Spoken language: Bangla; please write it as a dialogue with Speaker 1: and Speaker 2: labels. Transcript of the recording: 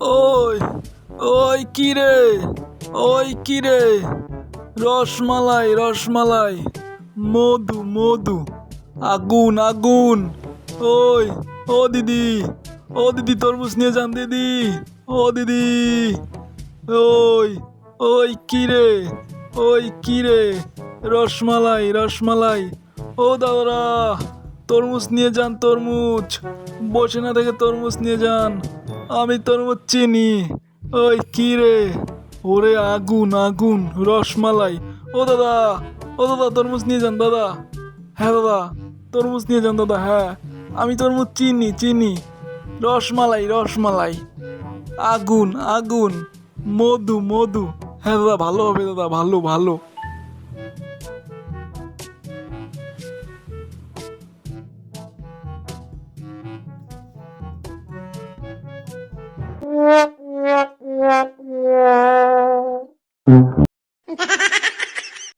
Speaker 1: ওই ওই কি রে? ওই কি রে? রসমালাই রসমালাই। মধু মধু। আগুন আগুন। ওই, ও দিদি ও দিদি তরমুজ নিয়ে যান দিদি। ও দিদি, ওই ওই কি রে? ওই কি রে? রসমালাই রসমালাই। ও দাদারা তরমুজ নিয়ে যান, তরমুজ। বসে না থেকে তরমুজ নিয়ে যান। আমি তরমুজ চিনি। ওই কি রে? ওরে আগুন আগুন, রসমালাই। ও দাদা ও দাদা, তরমুজ নিয়ে যান, দাদা। হ্যাঁ দাদা, তরমুজ নিয়ে যান, দাদা হ্যাঁ। আমি তরমুজ চিনি চিনি। রসমালাই রসমালাই। আগুন আগুন। মধু মধু। হ্যাঁ দাদা, ভালো হবে দাদা, ভালো ভালো।